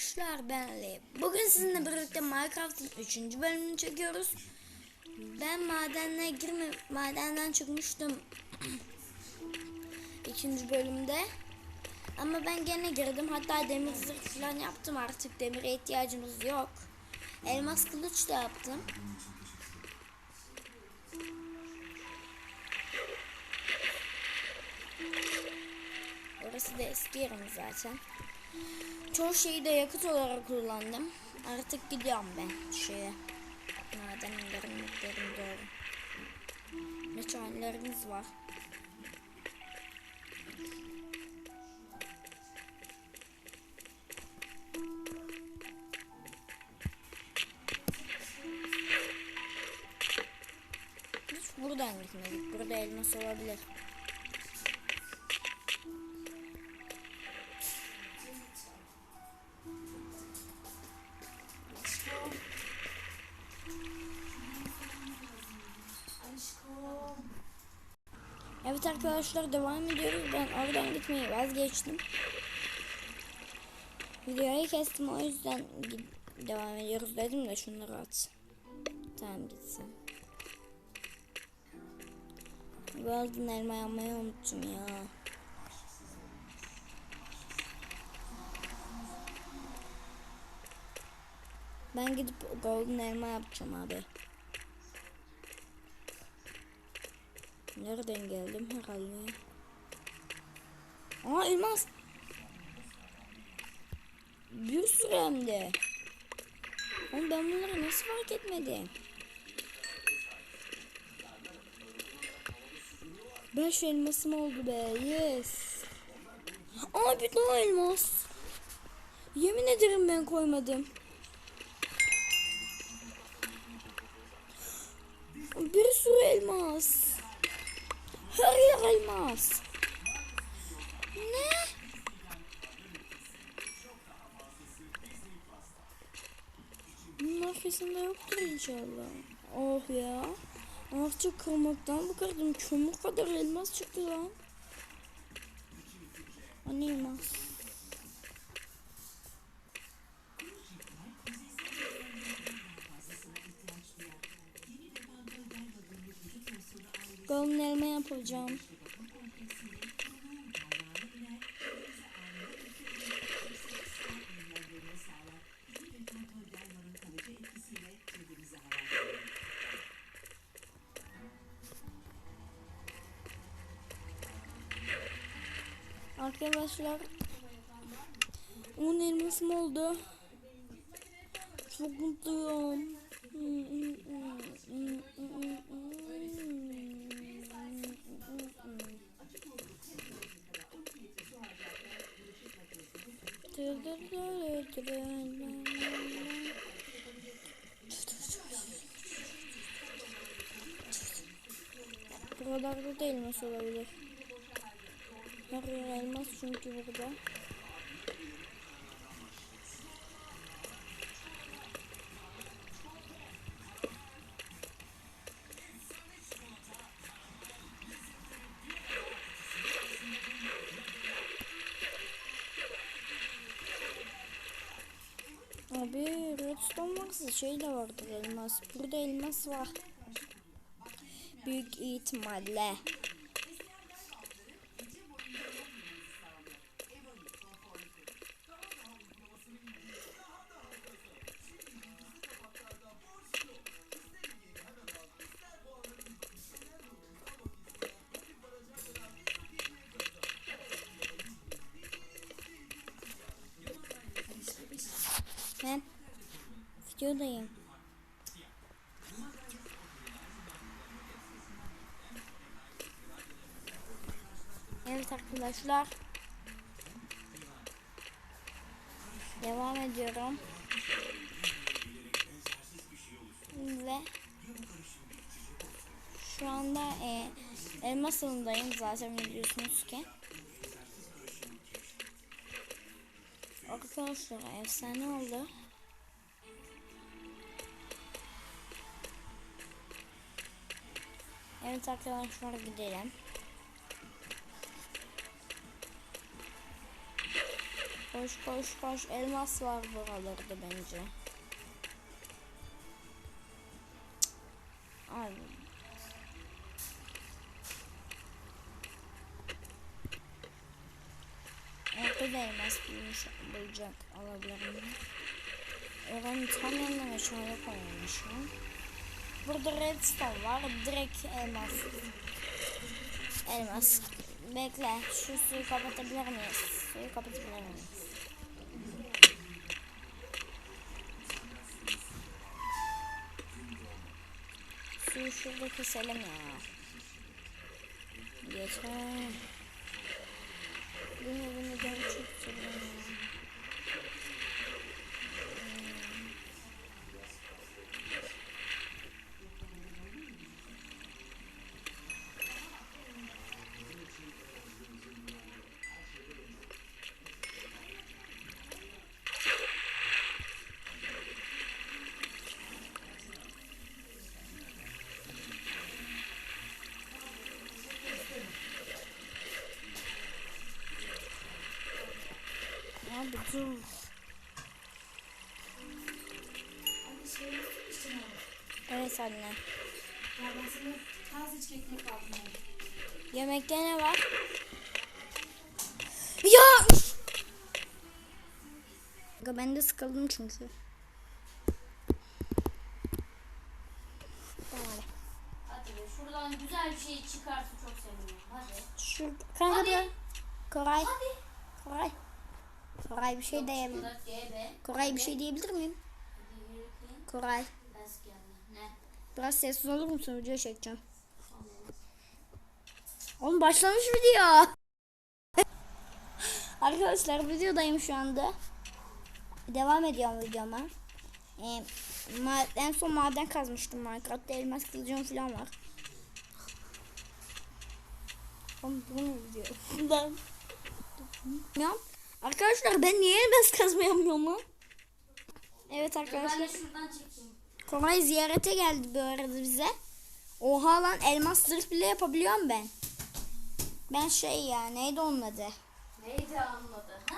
Arkadaşlar ben Ali. Bugün sizinle birlikte Minecraft'ın 3. bölümünü çekiyoruz. Ben madenle girme madenden çıkmıştım. ikinci bölümde. Ama ben gene girdim. Hatta demir zırh falan yaptım artık. Demire ihtiyacımız yok. Elmas kılıç da yaptım. Orası da eski yerim zaten. Çoğu şeyi de yakıt olarak kullandım. Artık gidiyorum ben şeye. Madenlerin yüklerin doğru. Meşalelerimiz var. Hiç buradan gitmedik. Burada elmas olabilir. Evet arkadaşlar devam ediyoruz. Ben oradan gitmeyi vazgeçtim. Videoyu kestim o yüzden devam ediyoruz dedim de şunları at. Tamam gitsin. Golden elma yapmayı unuttum ya. Ben gidip golden elma yapacağım abi. Nereden geldim herhalde? Aa elmas. Bir sürü hem de. Oğlum ben bunları nasıl fark etmedim? Beş elmasım oldu be. Yes. Aa bir daha elmas. Yemin ederim ben koymadım. Bir sürü elmas. Her yer elmas. Ne? Bunun arkasında yoktur inşallah. Oh ya. Ağaçça kırmaktan bıkardım. Kömür kadar elmas çıktı lan. Hani elmas? Golden elma yapacağım. Arkadaşlar 10 elmasım oldu. Çok mutluyum. Buralarda da elmas olabilir. Her yer elmas çünkü burada. Abi redstone varsa şey de vardır elmas. Burada elmas var. Büyük ihtimalle. Ben videodayım. Evet arkadaşlar. Devam ediyorum. Ve şu anda e, elmas alındayım zaten biliyorsunuz ki. Arkadaşlar efsane oldu. Evet arkadaşlar gidelim. Koş koş koş. Elmas var buralarda bence. Ay. Orada da elmas bulmuş, bulacak alabilirim. Oranın tam yanına şöyle koymuşum. Burada redstone var. Direkt elmas. Elmas. Bekle. Şu suyu kapatabilir miyiz? Suyu kapatabilir miyiz? Suyu şurada keselim ya. Yeter. Bunu bunu ben çok seviyorum dur. Evet anne. Yemekte ne var? Ya! Ben de sıkıldım çünkü. Şuradan güzel bir şey çıkarsa çok sevinirim. Hadi. Şu kanka Hadi. da Koray. Hadi. Koray. Koray bir şey GB. Koray bir şey diyebilir miyim? Koray. Biraz sessiz olur musun? Video çekeceğim. Oğlum başlamış video. Arkadaşlar videodayım şu anda. Devam ediyorum videoma. Ee, en son maden kazmıştım Minecraft'ta elmas kılıcım falan var. Oğlum bu ne video? Ben... arkadaşlar ben niye elmas kazmayamıyorum lan? Evet Ben arkadaşlar. de şuradan çekeyim. Koray ziyarete geldi bu arada bize. Oha lan elmas zırh bile yapabiliyorum ben. Ben şey ya neydi onun adı? Neydi anladı? Ha?